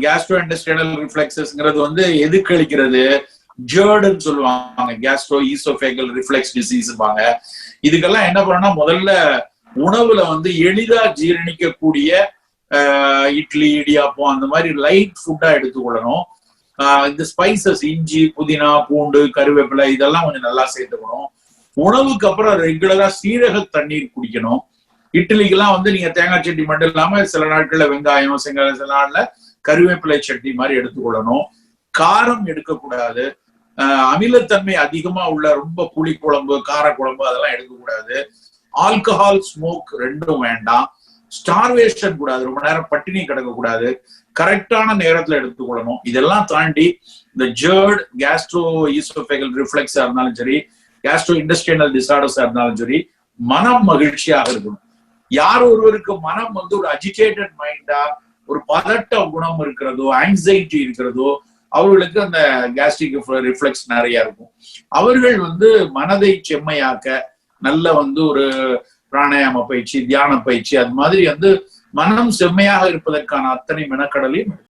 Castro industrial ரிஃப்ளெக்சஸ்ங்கிறது வந்து எதுக்கு அளிக்கிறது? ஜேர்டுன்னு சொல்லுவாங்க. கேஸ்ட்ரோ ஈசோஃபேகல் ரிஃப்ளெக்ஸ் டிசீஸ்பாங்க இதுக்கெல்லாம் என்ன பண்ணணும்னா முதல்ல உணவுல வந்து எளிதா ஜீரணிக்கக்கூடிய ஆஹ், இட்லி இடியாப்பம் அந்த மாதிரி லைட் ஃபுட்டா எடுத்துக்கொள்ளணும். ஆஹ், இந்த ஸ்பைசஸ் இஞ்சி புதினா பூண்டு கருவேப்பிலை இதெல்லாம் கொஞ்சம் நல்லா சேர்த்துக்கணும். உணவுக்கு அப்புறம் ரெகுலரா சீரக தண்ணீர் குடிக்கணும். இட்லிக்கெல்லாம் வந்து நீங்க தேங்காய் சட்னி மட்டும் இல்லாம சில நாட்கள்ல வெங்காயம் சில நாள்ல கருவேப்பிலை சட்னி மாதிரி எடுத்துக்கொள்ளணும். காரம் எடுக்கக்கூடாது. ஆஹ் அமிலத்தன்மை அதிகமா உள்ள ரொம்ப புளி குழம்பு கார குழம்பு அதெல்லாம் எடுக்கக்கூடாது. ஆல்கஹால் ஸ்மோக் ரெண்டும் வேண்டாம். ஸ்டார்வேஷன் கூடாது. ரொம்ப நேரம் பட்டினி கிடக்கக்கூடாது. கரெக்டான நேரத்துல எடுத்துக்கொள்ளணும். இதெல்லாம் தாண்டி இந்த ஜேர்ட் கேஸ்ட்ரோ ஈசோஃபேகல் ரிஃப்ளெக்ஸா இருந்தாலும் சரி கேஸ்ட்ரோ இண்டஸ்ட்ரியல் டிசார்டர்ஸா இருந்தாலும் சரி மனம் மகிழ்ச்சியாக இருக்கணும். யார் ஒருவருக்கு மனம் வந்து ஒரு அஜிடேட்டட் மைண்டா ஒரு பதட்ட குணம் இருக்கிறதோ ஆங்ஸைட்டி இருக்கிறதோ அவர்களுக்கு அந்த கேஸ்ட்ரிக் ரிஃப்ளெக்ஸ் நிறைய இருக்கும். அவர்கள் வந்து மனதை செம்மையாக்க நல்ல வந்து ஒரு பிராணாயாம பயிற்சி தியான பயிற்சி அது மாதிரி வந்து மனம் செம்மையாக இருப்பதற்கான அத்தனை மெனக்கடலையும்